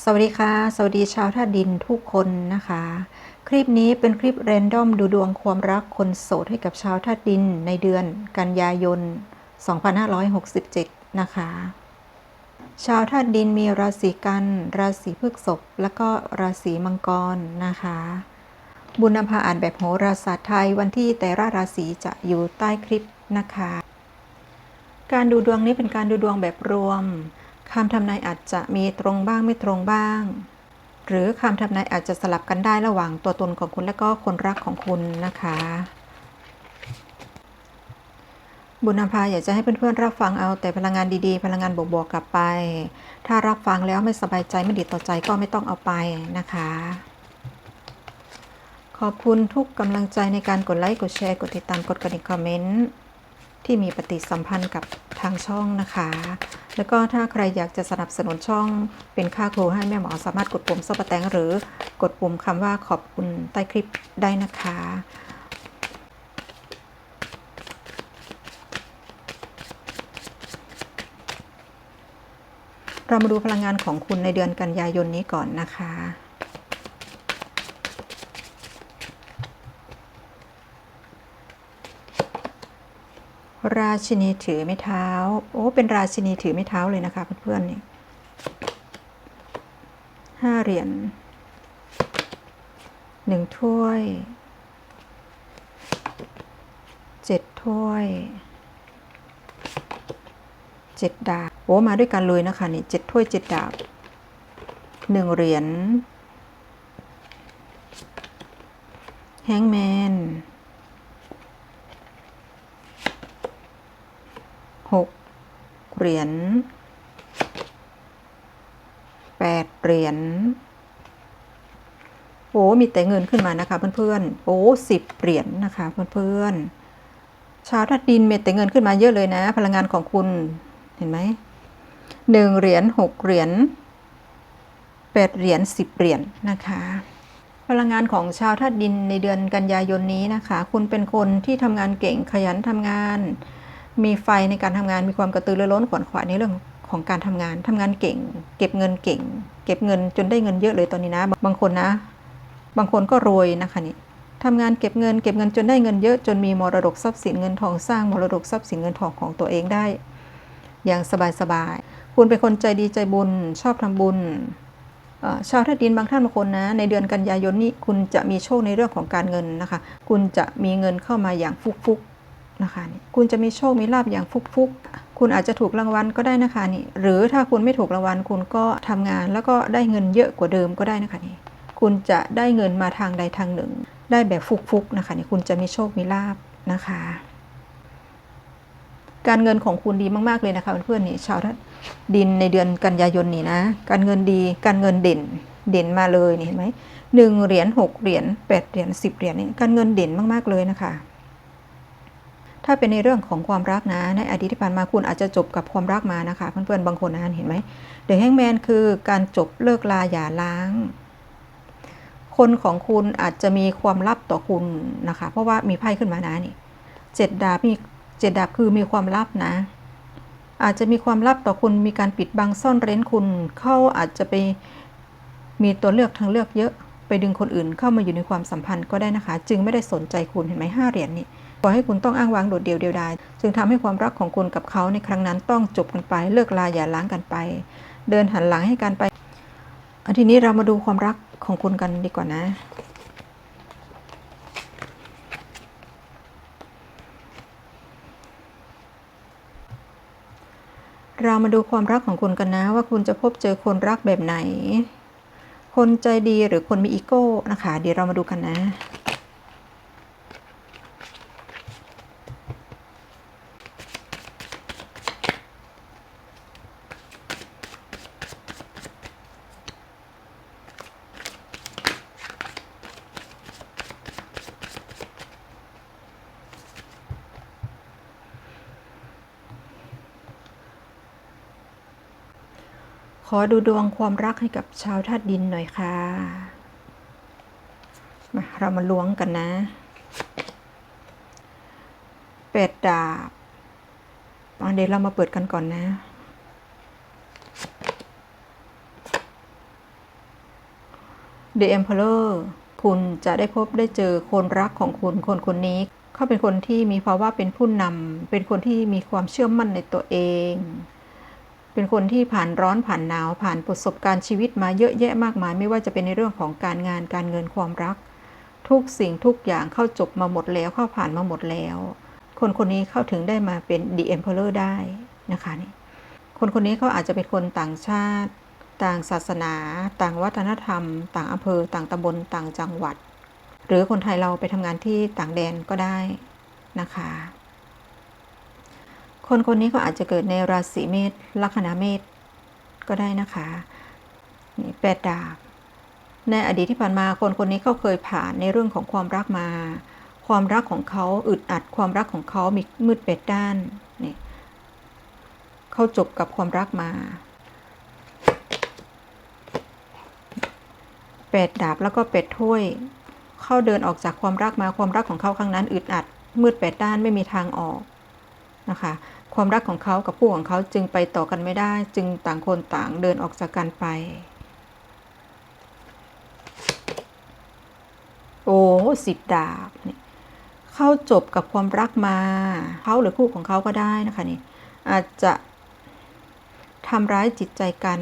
สวัสดีค่ะ สวัสดีชาวท่าดินทุกคนนะคะ คลิปนี้เป็นคลิปเรนดอมดูดวงความรักคนโสดให้กับชาวท่าดินในเดือนกันยายน 2567 นะคะ ชาวท่าดินมีราศีกัน ราศีพฤษภและก็ราศีมังกรนะคะ บุญนำพาอ่านแบบโหราศาสตร์ไทยวันที่แต่ละราศีจะอยู่ใต้คลิปนะคะ การดูดวงนี้เป็นการดูดวงแบบรวม คำทำนายอาจจะมีตรงบ้างไม่ตรงบ้าง หรือคำทำนายอาจจะสลับกันได้ระหว่างตัวตนของคุณและก็คนรักของคุณนะคะ บุญนำพาอยากจะให้เพื่อนๆรับฟังเอาแต่พลังงานดีๆ พลังงานบวกๆกลับไป ถ้ารับฟังแล้วไม่สบายใจไม่ดีต่อใจก็ไม่ต้องเอาไปนะคะ ขอบคุณทุกกำลังใจในการกดไลค์กดแชร์กดติดตามกดกระดิ่งคอมเมนต์ที่มีปฏิสัมพันธ์กับทางช่องนะคะ แล้วก็ถ้าใครอยากจะสนับสนุนช่องเป็นค่าครูให้แม่หมอสามารถกดปุ่มซับปะแตงหรือกดปุ่มคำว่าขอบคุณใต้คลิปได้นะคะ เรามาดูพลังงานของคุณในเดือนกันยายนนี้ก่อนนะคะ ราชินีถือไม้เท้า โอ้ เป็นราชินีถือไม้เท้าเลยนะคะเพื่อนๆนี่ห้าเหรียญหนึ่งถ้วยเจ็ดถ้วยเจ็ดดาบ โอ้ มาด้วยกันเลยนะคะนี่เจ็ดถ้วยเจ็ดดาบหนึ่งเหรียญแฮงแมน หก เหรียญแปดเหรียญโอ้มีแต่เงินขึ้นมานะคะเพื่อนๆโอ้สิบเหรียญนะคะเพื่อนๆชาวทัดดินมีแต่เงินขึ้นมาเยอะเลยนะ พลังงานของคุณเห็นไหมหนึ่งเหรียญหกเหรียญแปดเหรียญสิบเหรียญนะคะพลังงานของชาวธาตุดินในเดือนกันยายนนี้นะคะ คุณเป็นคนที่ทำงานเก่งขยันทำงาน มีไฟในการทำงานมีความกระตือรือร้นขวนขวายในเรื่องของการทำงานทำงานเก่ง เก็บเงินเก่ง เก็บเงินจนได้เงินเยอะเลยตอนนี้นะ บางคนนะ บางคนก็รวยนะคะนี่ทำงานเก็บเงินเก็บเงินจนได้เงินเยอะจนมีมรดกทรัพย์สินเงินทองสร้างมรดกทรัพย์สินเงินทองของตัวเองได้ อย่างสบายๆคุณเป็นคนใจดีใจบุญชอบทำบุญชาวท่าดินบางท่านบางคนนะ ในเดือนกันยายนนี้คุณจะมีโชคในเรื่องของการเงินนะคะ คุณจะมีเงินเข้ามาอย่างฟุกๆ นะคะนี่คุณจะมีโชคมีลาบอย่างฟุกๆ คุณอาจจะถูกรางวัลก็ได้นะคะนี่หรือถ้าคุณไม่ถูกรางวัลคุณก็ทำงานแล้วก็ได้เงินเยอะกว่าเดิมก็ได้นะคะนี่คุณจะได้เงินมาทางใดทางหนึ่ง ได้แบบฟุกๆนะคะนี่คุณจะมีโชคมีลาบนะคะ การเงินของคุณดีมากๆเลยนะคะเพื่อนๆนี่ชาวดินในเดือนกันยายนนี่นะ การเงินดีการเงินเด่นเด่นมาเลยนี่เห็นไหมหนึ่งเหรียญหกเหรียญแปดเหรียญสิบเหรียญนี่การเงินเด่นมากๆเลยนะคะ ถ้าเป็นในเรื่องของความรักนะ ในอดีตที่ผ่านมาคุณอาจจะจบกับความรักมานะคะ เพื่อนๆบางคนนะเห็นไหมเดอะแฮงแมนคือการจบเลิกลาหย่าร้าง คนของคุณอาจจะมีความลับต่อคุณนะคะ เพราะว่ามีไพ่ขึ้นมานะนี่เจ็ดดาบมีเจ็ดดาบคือมีความลับนะ อาจจะมีความลับต่อคุณมีการปิดบังซ่อนเร้นคุณเขาอาจจะไปมีตัวเลือกทางเลือกเยอะ ไปดึงคนอื่นเข้ามาอยู่ในความสัมพันธ์ก็ได้นะคะ จึงไม่ได้สนใจคุณเห็นไหมห้าเหรียญนี่ ปล่อยให้คุณต้องอ้างว้างโดดเดี่ยวเดียวดายจึงทำให้ความรักของคุณกับเขาในครั้งนั้นต้องจบกันไป เลิกลาอย่าล้างกันไป เดินหันหลังให้กันไปอันทีนี้เรามาดูความรักของคุณกันดีกว่านะเรามาดูความรักของคุณกันนะ ว่าคุณจะพบเจอคนรักแบบไหน คนใจดีหรือคนมีอีโก้นะคะ เดี๋ยวเรามาดูกันนะ อดูดวงความรักให้กับชาวธาตุดินหน่อยค่ะ มาเรามาล้วงกันนะ เป็ดดาบอะเดี๋ยวเรามาเปิดกันก่อนนะ The Emperor คุณจะได้พบได้เจอคนรักของคุณคนคนนี้ เขาเป็นคนที่มีภาวะเป็นผู้นำเป็นคนที่มีความเชื่อมั่นในตัวเอง เป็นคนที่ผ่านร้อนผ่านหนาวผ่านประสบการณ์ชีวิตมาเยอะแยะมากมาย ไม่ว่าจะเป็นในเรื่องของการงานการเงินความรัก ทุกสิ่งทุกอย่างเข้าจบมาหมดแล้วเข้าผ่านมาหมดแล้ว คนคนนี้เข้าถึงได้มาเป็น The Emperor ได้นะคะนี่คนคนนี้เขาอาจจะเป็นคนต่างชาติ ต่างศาสนา ต่างวัฒนธรรม ต่างอำเภอ ต่างตำบลต่างจังหวัด หรือคนไทยเราไปทำงานที่ต่างแดนก็ได้นะคะ คนคนนี้ก็อาจจะเกิดในราศีเมษลัคนาเมษก็ได้นะคะนี่แปดดาบในอดีตที่ผ่านมาคนคนนี้เขาเคยผ่านในเรื่องของความรักมา ความรักของเขาอึดอัดความรักของเขามีมืดเป็ดด้านนี่เขาจบกับความรักมาเป็ดดาบแล้วก็เป็ดถ้วยเข้าเดินออกจากความรักมาความรักของเขาครั้งนั้นอึดอัดมืดแปดด้านไม่มีทางออก นะคะ ความรักของเขากับผู้ของเขาจึงไปต่อกันไม่ได้ จึงต่างคนต่างเดินออกจากกันไป โอ้สิบดาบนี่เข้าจบกับความรักมา เขาหรือคู่ของเขาก็ได้นะคะนี่อาจจะทำร้ายจิตใจกัน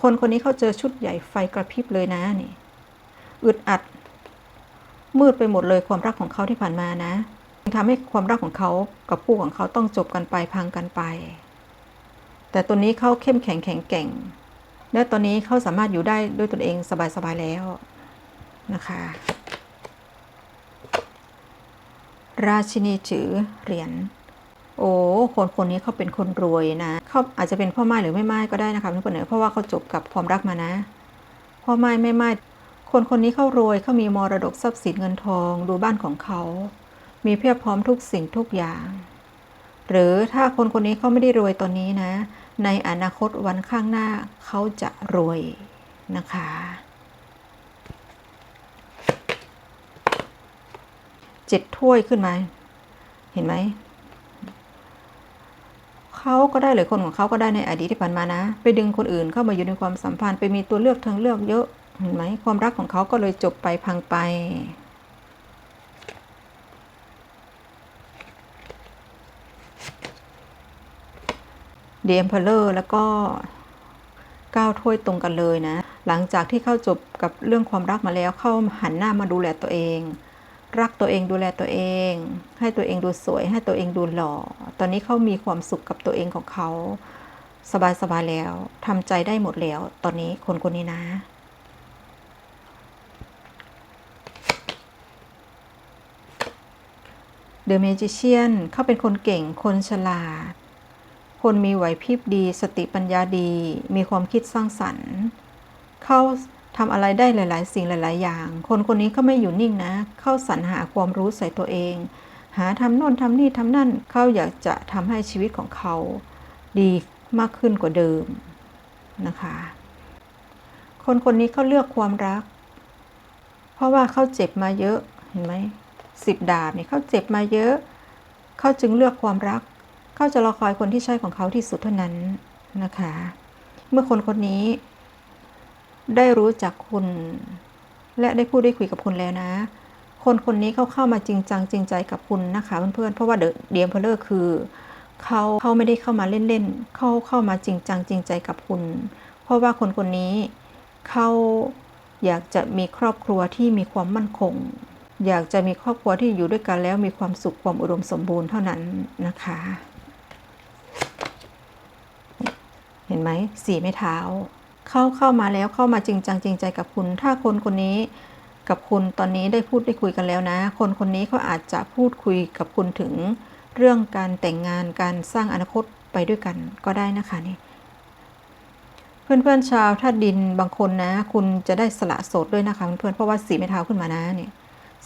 คนคนนี้เขาเจอชุดใหญ่ไฟกระพริบเลยนะนี่อึดอัดมืดไปหมดเลยความรักของเขาที่ผ่านมานะ ทำให้ความรักของเขากับคู่ของเขาต้องจบกันไปพังกันไป แต่ตัวนี้เขาเข้มแข็งแข็งแกร่ง และตอนนี้เขาสามารถอยู่ได้ด้วยตนเองสบายๆแล้วนะคะ ราชินีถือเหรียญโอ้คนคนนี้เขาเป็นคนรวยนะเขาอาจจะเป็นพ่อไม้หรือไม่ไม้ก็ได้นะคะทุกคนเนอเพราะว่าเขาจบกับความรักมานะ พ่อไม้ไม่ไม้คนคนนี้เขารวยเขามีมรดกทรัพย์สินเงินทองดูบ้านของเขา มีเพียบพร้อมทุกสิ่งทุกอย่าง หรือถ้าคนคนนี้เขาไม่ได้รวยตอนนี้นะ ในอนาคตวันข้างหน้าเขาจะรวยนะคะ เจ็ดถ้วยขึ้นมา เห็นไหม เขาก็ได้หรือคนของเขาก็ได้ในอดีตที่ผ่านมานะ ไปดึงคนอื่นเข้ามาอยู่ในความสัมพันธ์ไปมีตัวเลือกทางเลือกเยอะ เห็นไหมความรักของเขาก็เลยจบไปพังไป เดียมเพลเลอร์แล้วก็ก้าวถ้วยตรงกันเลยนะ หลังจากที่เข้าจบกับเรื่องความรักมาแล้วเข้าหันหน้ามาดูแลตัวเอง รักตัวเองดูแลตัวเอง ให้ตัวเองดูสวย ให้ตัวเองดูหล่อ ตอนนี้เขามีความสุขกับตัวเองของเขาสบายๆแล้วทำใจได้หมดแล้ว ตอนนี้คนคนนี้นะ เดอะเมจิเชียนเขาเป็นคนเก่งคนฉลาด คนมีไหวพริบดี สติปัญญาดี มีความคิดสร้างสรรค์ เข้าทำอะไรได้หลาย ๆ สิ่งหลาย ๆ อย่าง คนคนนี้เขาไม่อยู่นิ่งนะ เข้าสรรหาความรู้ใส่ตัวเอง หาทำโน่นทำนี่ทำนั่น เขาอยากจะทำให้ชีวิตของเขา ดีมากขึ้นกว่าเดิมนะคะ คนคนนี้เขาเลือกความรัก เพราะว่าเขาเจ็บมาเยอะ เห็นไหมสิบดาบเนี่ยเขาเจ็บมาเยอะ เขาจึงเลือกความรัก เขาจะรอคอยคนที่ใช่ของเขาที่สุดเท่านั้นนะคะ เมื่อคนคนนี้ ได้รู้จักคุณ และได้พูดได้คุยกับคุณแล้วนะ คนคนนี้เขาเข้ามาจริงจังจริงใจกับคุณนะคะเพื่อนๆเพราะว่าเดอะเดียมเพลเลอร์คือเขาเขาไม่ได้เข้ามาเล่นๆเขาเข้ามาจริงจังจริงใจกับคุณ เพราะว่าคนคนนี้เขาอยากจะมีครอบครัวที่มีความมั่นคง อยากจะมีครอบครัวที่อยู่ด้วยกันแล้วมีความสุขความอุดมสมบูรณ์เท่านั้นนะคะ เห็นไหมสีไม้เท้า เข้าเข้ามาแล้วเข้ามาจริงจังจริงใจกับคุณ ถ้าคนคนนี้กับคุณตอนนี้ได้พูดได้คุยกันแล้วนะ คนคนนี้เขาอาจจะพูดคุยกับคุณถึง เรื่องการแต่งงานการสร้างอนาคตไปด้วยกันก็ได้นะคะนี่เพื่อนๆชาวธาตุดินบางคนนะ คุณจะได้สละโสดด้วยนะคะเพื่อนๆเพราะว่าสีไม้เท้าขึ้นมานะเนี่ย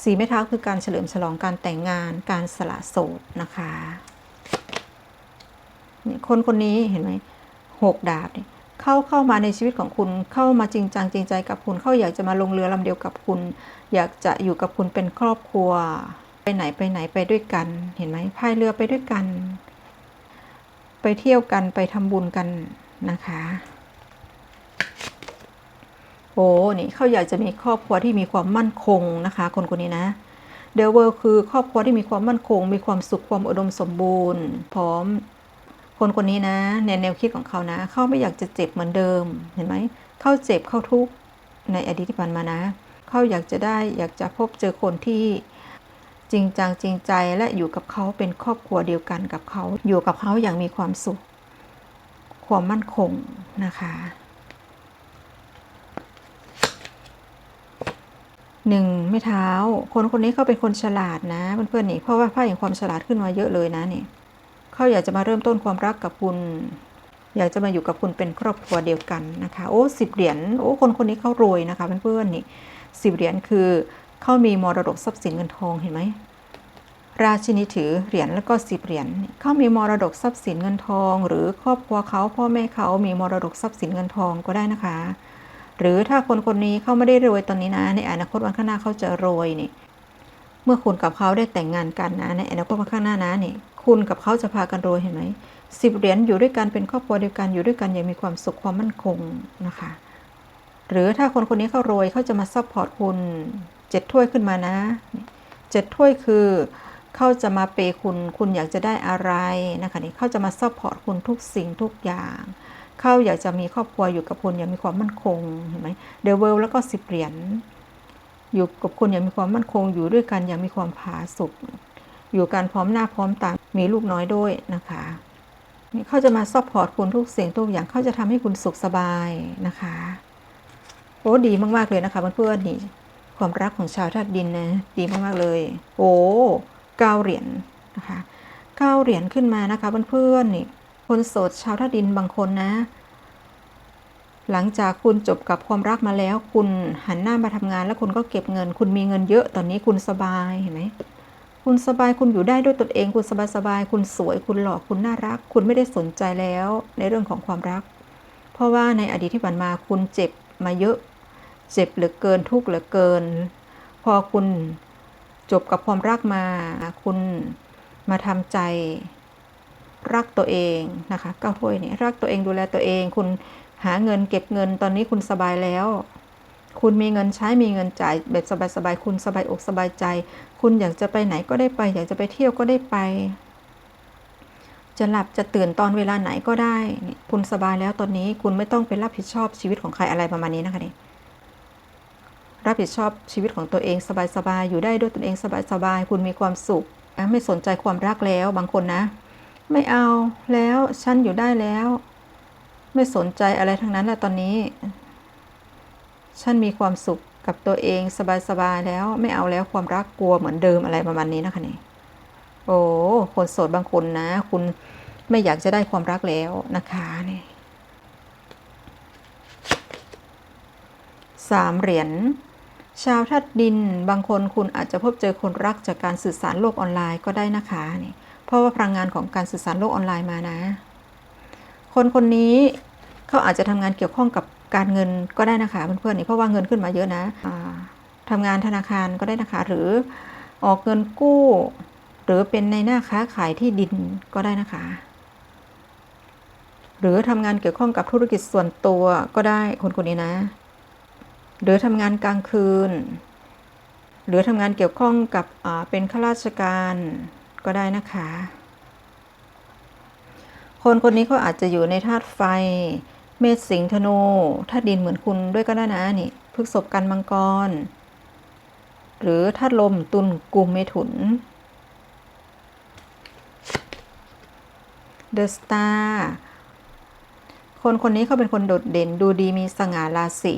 สีไม้เท้าคือการเฉลิมฉลองการแต่งงานการสละโสดนะคะนี่คนคนนี้เห็นไหม หกดาบเนี่ยเข้าเข้ามาในชีวิตของคุณเข้ามาจริงจังจริงใจกับคุณเขาอยากจะมาลงเรือลำเดียวกับคุณ อยากจะอยู่กับคุณเป็นครอบครัว ไปไหนไปไหนไปด้วยกัน เห็นไหมพายเรือไปด้วยกัน ไปเที่ยวกันไปทำบุญกันนะคะโโอ้นี่เขาอยากจะมีครอบครัวที่มีความมั่นคงนะคะ คนคนนี้นะเดวเวอร์คือครอบครัวที่มีความมั่นคง มีความสุขความอุดมสมบูรณ์ พร้อม คนคนนี้นะในแนวคิดของเขานะ เขาไม่อยากจะเจ็บเหมือนเดิม เห็นไหม เขาเจ็บเข้าทุกข์ในอดีตที่ผ่านมานะ เขาอยากจะได้อยากจะพบเจอคนที่จริงจังจริงใจและอยู่กับเขาเป็นครอบครัวเดียวกันกับเขา อยู่กับเขาอย่างมีความสุข ความมั่นคงนะคะหนึ่งไม่เท้า คนคนนี้เขาเป็นคนฉลาดนะเพื่อนๆนี่เพราะว่าไพ่แห่งความฉลาดขึ้นมาเยอะเลยนะนี่ เขาอยากจะมาเริ่มต้นความรักกับคุณ อยากจะมาอยู่กับคุณเป็นครอบครัวเดียวกันนะคะ โอ้สิบเหรียญโอ้คนคนนี้เขารวยนะคะเพื่อนๆนี่สิบเหรียญคือเขามีมรดกทรัพย์สินเงินทองเห็นไหมราชินีถือเหรียญแล้วก็สิบเหรียญเขามีมรดกทรัพย์สินเงินทอง หรือครอบครัวเขาพ่อแม่เขามีมรดกทรัพย์สินเงินทองก็ได้นะคะ หรือถ้าคนคนนี้เขาไม่ได้รวยตอนนี้นะ ในอนาคตวันข้างหน้าเขาจะรวยนี่ เมื่อคุณกับเขาได้แต่งงานกันนะในอนาคตวันข้างหน้านะนี่ คุณกับเขาจะพากันรวยเห็นไหมสิบเหรียญอยู่ด้วยกันเป็นครอบครัวเดียวกันอยู่ด้วยกันอย่างมีความสุขความมั่นคงนะคะ หรือถ้าคนคนนี้เขารวยเขาจะมาซัพพอร์ตคุณเจ็ดถ้วยขึ้นมานะเจ็ดถ้วยคือเขาจะมาเปย์คุณคุณอยากจะได้อะไรนะคะนี่เขาจะมาซัพพอร์ตคุณทุกสิ่งทุกอย่างเขาอยากจะมีครอบครัวอยู่กับคุณอย่างมีความมั่นคงเห็นไหมเดวิลแล้วก็สิบเหรียญอยู่กับคุณอย่างมีความมั่นคงอยู่ด้วยกันอย่างมีความผาสุก อยู่กันพร้อมหน้าพร้อมตา มีลูกน้อยด้วยนะคะนี่เขาจะมาซัพพอร์ตคุณทุกสิ่งทุกอย่างเขาจะทำให้คุณสุขสบายนะคะโอ้ดีมากๆเลยนะคะเพื่อนๆนี่ความรักของชาวธาตุดินนะดีมากๆเลย โอ้เก้าเหรียญนะคะเก้าเหรียญขึ้นมานะคะเพื่อนๆนี่คนโสดชาวธาตุดินบางคนนะ หลังจากคุณจบกับความรักมาแล้ว คุณหันหน้ามาทำงาน แล้วคุณก็เก็บเงิน คุณมีเงินเยอะตอนนี้คุณสบายเห็นไหม คุณสบายคุณอยู่ได้ด้วยตนเอง คุณสบายสบายคุณสวย คุณหล่อคุณน่ารัก คุณไม่ได้สนใจแล้วในเรื่องของความรัก เพราะว่าในอดีตที่ผ่านมาคุณเจ็บมาเยอะ เจ็บเหลือเกินทุกข์เหลือเกิน พอคุณจบกับความรักมา คุณมาทำใจ รักตัวเองนะคะก้าถ้วยนี่รักตัวเองดูแลตัวเอง คุณหาเงินเก็บเงินตอนนี้คุณสบายแล้ว คุณมีเงินใช้มีเงินจ่ายแบบสบายๆคุณสบายอกสบายใจ คุณอยากจะไปไหนก็ได้ไป อยากจะไปเที่ยวก็ได้ไป จะหลับจะตื่นตอนเวลาไหนก็ได้ คุณสบายแล้วตอนนี้คุณไม่ต้องไปรับผิดชอบชีวิตของใครอะไรประมาณนี้นะคะนี่รับผิดชอบชีวิตของตัวเองสบายๆอยู่ได้ด้วยตนเองสบายๆคุณมีความสุขไม่สนใจความรักแล้วบางคนนะ ไม่เอาแล้วฉันอยู่ได้แล้ว ไม่สนใจอะไรทั้งนั้นแหละตอนนี้ ฉันมีความสุขกับตัวเองสบายๆแล้วไม่เอาแล้วความรักกลัวเหมือนเดิมอะไรประมาณนี้นะคะนี่โอ้คนโสดบางคนนะ คุณไม่อยากจะได้ความรักแล้วนะคะนี่สามเหรียญชาวธาตุดินบางคนคุณอาจจะพบเจอคนรักจากการสื่อสารโลกออนไลน์ก็ได้นะคะนี่เพราะว่าพลังงานของการสื่อสารโลกออนไลน์มานะ คนคนนี้เขาอาจจะทำงานเกี่ยวข้องกับ การเงินก็ได้นะคะเพื่อนๆนี่เพราะว่าเงินขึ้นมาเยอะนะะทำงานธนาคารก็ได้นะคะ หรือออกเงินกู้ หรือเป็นในหน้าค้าขายที่ดินก็ได้นะคะ หรือทำงานเกี่ยวข้องกับธุรกิจส่วนตัวก็ได้คนคนนี้นะ หรือทำงานกลางคืน หรือทำงานเกี่ยวข้องกับเป็นข้าราชการก็ได้นะคะ คนคนนี้เขาอาจจะอยู่ในธาตุไฟ เมษสิงห์ธนูธาตุดินเหมือนคุณด้วยก็ได้นะนี่พฤกษบกันมังกร หรือธาตุลมตุลกุมเมถุนเดอะสตาร์คนคนนี้เขาเป็นคนโดดเด่นดูดีมีสง่าราศี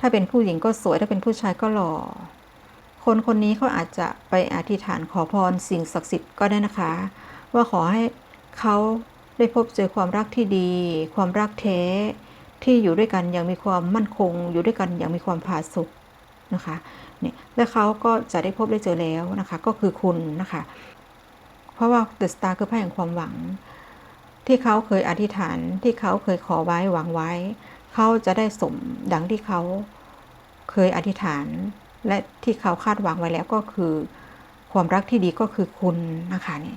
ถ้าเป็นผู้หญิงก็สวยถ้าเป็นผู้ชายก็หล่อ คนคนนี้เขาอาจจะไปอธิษฐานขอพรสิ่งศักดิ์สิทธิ์ก็ได้นะคะ ว่าขอให้เขา ได้พบเจอความรักที่ดี ความรักแท้ ที่อยู่ด้วยกันอย่างมีความมั่นคง อยู่ด้วยกันอย่างมีความผาสุกนะคะเนี่ยและเขาก็จะได้พบได้เจอแล้วนะคะ ก็คือคุณนะคะ เพราะว่าเดอะสตาร์คือไพ่แห่งความหวัง ที่เขาเคยอธิษฐานที่เขาเคยขอไว้หวังไว้ เขาจะได้สมดังที่เขาเคยอธิษฐาน และที่เขาคาดหวังไว้แล้วก็คือ ความรักที่ดีก็คือคุณนะคะนี่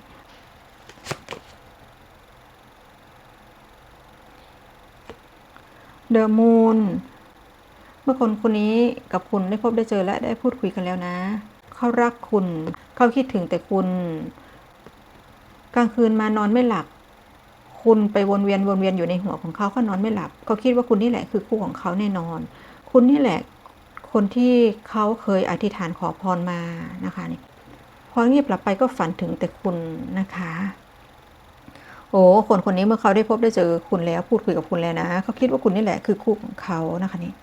เดอะมูนเมื่อคนคนนี้กับคุณได้พบได้เจอและได้พูดคุยกันแล้วนะ เขารักคุณ เขาคิดถึงแต่คุณ กลางคืนมานอนไม่หลับ คุณไปวนเวียนวนเวียนอยู่ในหัวของเขาเขานอนไม่หลับ เขาคิดว่าคุณนี่แหละคือคู่ของเขาแน่นอน คุณนี่แหละ คนที่เขาเคยอธิษฐานขอพรมานะคะนี่พอเงียบหลับไปก็ฝันถึงแต่คุณนะคะ โอ้คนคนนี้เมื่อเขาได้พบได้เจอคุณแล้วพูดคุยกับคุณแล้วนะเขาคิดว่าคุณนี่แหละคือคู่ของเขานะคะนี่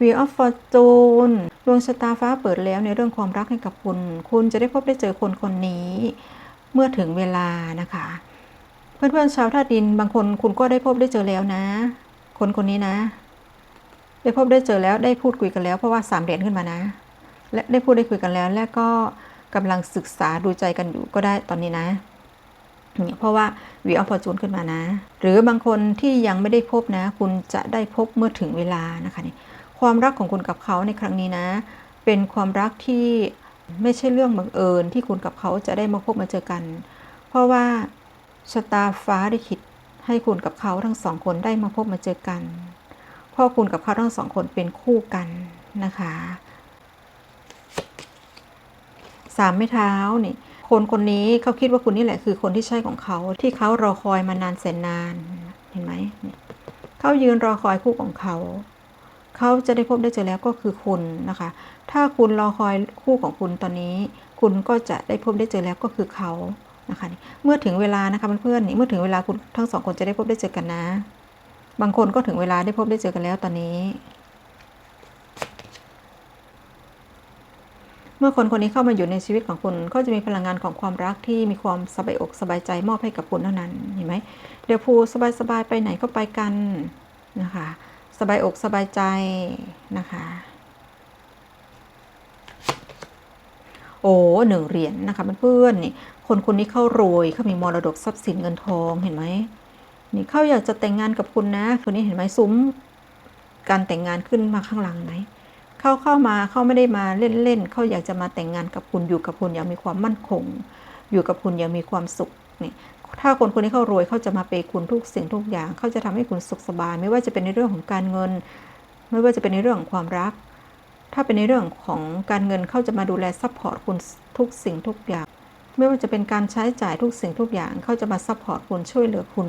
Wheel of Fortune ดวงชะตาฟ้าเปิดแล้วในเรื่องความรักให้กับคุณ คุณจะได้พบได้เจอคนคนนี้ เมื่อถึงเวลานะคะ เพื่อนๆชาวธาตุดินบางคนคุณก็ได้พบได้เจอแล้วนะ คนคนนี้นะ ได้พบได้เจอแล้วได้พูดคุยกันแล้วเพราะว่าสามเหรียญขึ้นมานะ และได้พูดได้คุยกันแล้ว และก็ กำลังศึกษาดูใจกันอยู่ก็ได้ตอนนี้นะเพราะว่าวีออฟฟอร์จูนขึ้นมานะ หรือบางคนที่ยังไม่ได้พบนะ คุณจะได้พบเมื่อถึงเวลานะคะนี่ความรักของคุณกับเขาในครั้งนี้นะ เป็นความรักที่ไม่ใช่เรื่องบังเอิญที่คุณกับเขาจะได้มาพบมาเจอกัน เพราะว่าชะตาฟ้าได้คิดให้คุณกับเขาทั้งสองคนได้มาพบมาเจอกัน เพราะคุณกับเขาทั้งสองคนเป็นคู่กันนะคะ สามไม้เท้านี่คนคนนี้เขาคิดว่าคุณนี่แหละคือคนที่ใช่ของเขาที่เขารอคอยมานานแสนนานเห็นไหมเขายืนรอคอยคู่ของเขาเขาจะได้พบได้เจอแล้วก็คือคุณนะคะ ถ้าคุณรอคอยคู่ของคุณตอนนี้ คุณก็จะได้พบได้เจอแล้วก็คือเขานะคะเมื่อถึงเวลานะคะเพื่อนๆนี่เมื่อถึงเวลาคุณทั้งสองคนจะได้พบได้เจอกันนะ บางคนก็ถึงเวลาได้พบได้เจอกันแล้วตอนนี้ เมื่อคนคนนี้เข้ามาอยู่ในชีวิตของคุณก็จะมีพลังงานของความรักที่มีความสบายอกสบายใจมอบให้กับคุณเท่านั้นเห็นไหมเดี๋ยวภูสบายๆไปไหนก็ไปกันนะคะ สบายอกสบายใจนะคะโอ้หนึ่งเหรียญนนะคะเพื่อนๆนี่คนคนนี้เข้ารวยเขามีมรดกทรัพย์สินเงินทองเห็นไหมนี่เขาอยากจะแต่งงานกับคุณนะคนนี้เห็นไหมซุ้มการแต่งงานขึ้นมาข้างหลังไหม เขาเข้ามาเขาไม่ได้มาเล่นๆเขาอยากจะมาแต่งงานกับคุณอยู่กับคุณอย่างมีความมั่นคง อยู่กับคุณอย่างมีความสุขนี่ถ้าคนคนนี้เขารวยเขาจะมาเปย์คุณทุกสิ่งทุกอย่างเขาจะทำให้คุณสุขสบาย ไม่ว่าจะเป็นในเรื่องของการเงิน ไม่ว่าจะเป็นในเรื่องของความรัก ถ้าเป็นในเรื่องของการเงินเขาจะมาดูแลซัพพอร์ตคุณทุกสิ่งทุกอย่าง ไม่ว่าจะเป็นการใช้จ่ายทุกสิ่งทุกอย่างเขาจะมาซัพพอร์ตคุณช่วยเหลือคุณ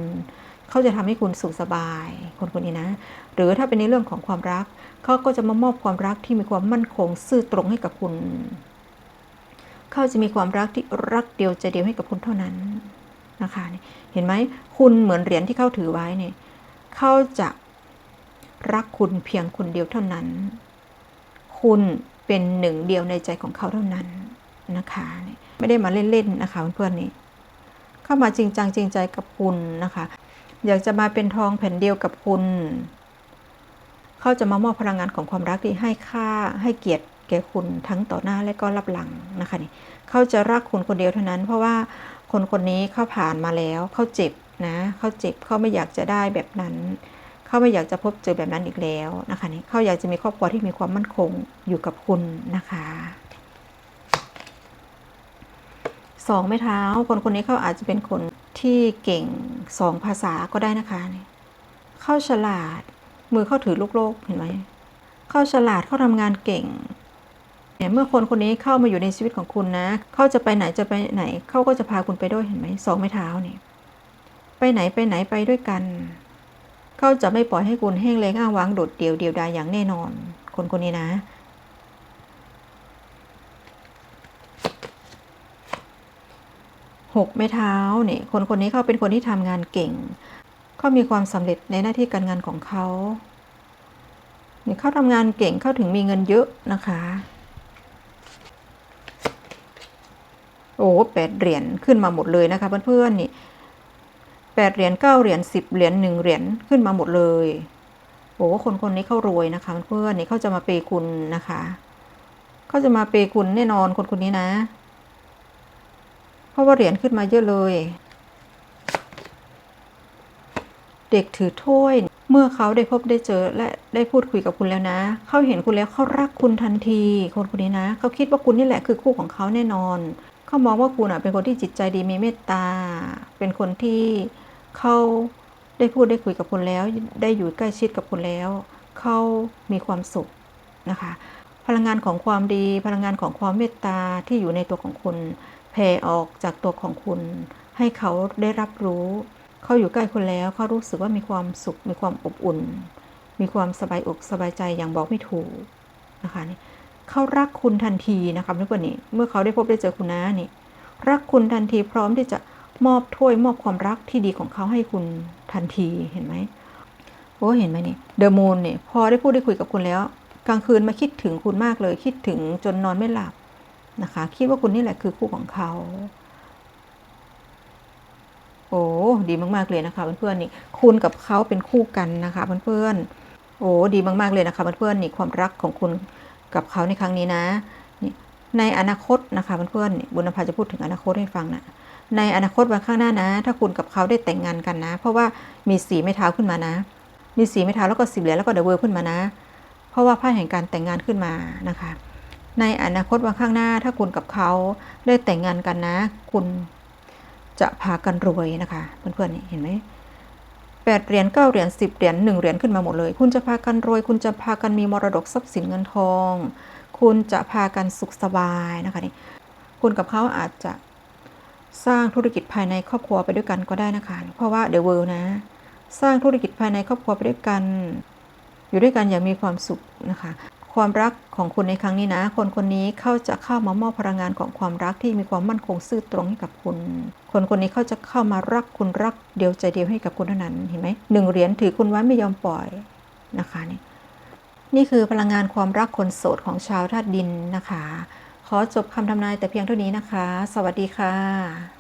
เขาจะทำให้คุณสุขสบาย คนคนนี้นะ หรือถ้าเป็นในเรื่องของความรัก เขาก็จะมามอบความรักที่มีความมั่นคงซื่อตรงให้กับคุณ เขาจะมีความรักที่รักเดียวใจเดียวให้กับคุณเท่านั้นนะคะ เห็นไหมคุณเหมือนเหรียญที่เขาถือไว้เนี่ยเขาจะรักคุณเพียงคนเดียวเท่านั้น คุณเป็นหนึ่งเดียวในใจของเขาเท่านั้นนะคะ ไม่ได้มาเล่นๆนะคะเพื่อนๆนี่เข้ามาจริงจังจริงใจกับคุณนะคะ อยากจะมาเป็นทองแผ่นเดียวกับคุณ เขาจะมามอบพลังงานของความรักที่ให้ค่าให้เกียรติแก่คุณทั้งต่อหน้าและก็รับหลังนะคะนี่เขาจะรักคุณคนเดียวเท่านั้น เพราะว่าคนคนนี้เขาผ่านมาแล้วเขาเจ็บนะเขาเจ็บเขาไม่อยากจะได้แบบนั้นเขาไม่อยากจะพบเจอแบบนั้นอีกแล้วนะคะนี่เขาอยากจะมีครอบครัวที่มีความมั่นคงอยู่กับคุณนะคะสองไม้เท้า คนคนนี้เขาอาจจะเป็นคนที่เก่งสองภาษาก็ได้นะคะนี่เขาฉลาด มือเขาถือลูกโลกเห็นไหมเขาฉลาดเขาทำงานเก่งเนี่ยเมื่อคนคนนี้เข้ามาอยู่ในชีวิตของคุณนะเขาจะไปไหนจะไปไหนเขาก็จะพาคุณไปด้วยเห็นไหมสองไม้เท้านี่ไปไหนไปไหนไปด้วยกันเขาจะไม่ปล่อยให้คุณแห้งแล้งอ้างว้างโดดเดี่ยวเดียวดายอย่างแน่นอน คนคนนี้นะหกไม้เท้าเนี่ยคนคนนี้เขาเป็นคนที่ทำงานเก่ง เขามีความสำเร็จในหน้าที่การงานของเขาเนี่ยเขาทำงานเก่งเขาถึงมีเงินเยอะนะคะ โอ้แปดเหรียญขึ้นมาหมดเลยนะคะเพื่อนๆนี่แปดเหรียญเก้าเหรียญสิบเหรียญหนึ่งเหรียญขึ้นมาหมดเลยโอ้คนคนนี้เขารวยนะคะเพื่อนๆนี่เขาจะมาเปย์คุณนะคะเขาจะมาเปย์คุณแน่นอนคนคนนี้นะ เพราะว่าเหรียญขึ้นมาเยอะเลย เด็กถือถ้วย เมื่อเขาได้พบได้เจอและได้พูดคุยกับคุณแล้วนะ เขาเห็นคุณแล้วเขารักคุณทันที คนคนนี้นะ เขาคิดว่าคุณนี่แหละคือคู่ของเขาแน่นอน เขามองว่าคุณอะเป็นคนที่จิตใจดีมีเมตตา เป็นคนที่เขาได้พูดได้คุยกับคุณแล้ว ได้อยู่ใกล้ชิดกับคุณแล้ว เขามีความสุขนะคะ พลังงานของความดี พลังงานของความเมตตาที่อยู่ในตัวของคุณแผ่ออกจากตัวของคุณ ให้เขาได้รับรู้ เขาอยู่ใกล้คุณแล้วเขารู้สึกว่ามีความสุข มีความอบอุ่น มีความสบายอกสบายใจอย่างบอกไม่ถูกนะคะนี่เขารักคุณทันทีนะคะเพื่อนนี่เมื่อเขาได้พบได้เจอคุณนะนี่รักคุณทันทีพร้อมที่จะมอบถ้วยมอบความรักที่ดีของเขาให้คุณทันทีเห็นไหมโอ้เห็นไหมนี่เดอะมูนเนี่ยพอได้พูดได้คุยกับคุณแล้ว กลางคืนมาคิดถึงคุณมากเลย คิดถึงจนนอนไม่หลับนะคะ คิดว่าคุณนี่แหละคือคู่ของเขา โอ้ดีมาก ๆ เลยนะคะเพื่อนๆนี่คุณกับเขาเป็นคู่กันนะคะเพื่อนๆโอ้ดีมาก ๆ เลยนะคะเพื่อนๆนี่ความรักของคุณกับเขาในครั้งนี้นะนี่ในอนาคตนะคะเพื่อนๆบุญนภาจะพูดถึงอนาคตให้ฟังนะในอนาคตวันข้างหน้านะ ถ้าคุณกับเขาได้แต่งงานกันนะ เพราะว่ามีสีไม้เท้าขึ้นมานะ มีสีไม้เท้าแล้วก็สิบเหรียญแล้วก็เดอะเวิร์ขึ้นมานะ เพราะว่าไพ่แห่งการแต่งงานขึ้นมานะคะ ในอนาคตวันข้างหน้า ถ้าคุณกับเขาได้แต่งงานกันนะ คุณ จะพากันรวยนะคะเพื่อนๆนี่เห็นไหมแปดเหรียญเก้าเหรียญสิบเหรียญหนึ่งเหรียญขึ้นมาหมดเลย คุณจะพากันรวย คุณจะพากันมีมรดกทรัพย์สินเงินทอง คุณจะพากันสุขสบายนะคะนี่คุณกับเขาอาจจะสร้างธุรกิจภายในครอบครัวไปด้วยกันก็ได้นะคะ เพราะว่าเดอะเวิลด์นะ สร้างธุรกิจภายในครอบครัวไปด้วยกัน อยู่ด้วยกันอย่างมีความสุขนะคะ ความรักของคุณในครั้งนี้นะ คนคนนี้เขาจะเข้ามามอบพลังงานของความรักที่มีความมั่นคงซื่อตรงให้กับคุณ คนคนนี้เขาจะเข้ามารักคุณรักเดียวใจเดียวให้กับคุณเท่านั้นเห็นไหมหนึ่งเหรียญถือคุณไว้ไม่ยอมปล่อยนะคะนี่นี่คือพลังงานความรักคนโสดของชาวธาตุดินนะคะ ขอจบคำทำนายแต่เพียงเท่านี้นะคะ สวัสดีค่ะ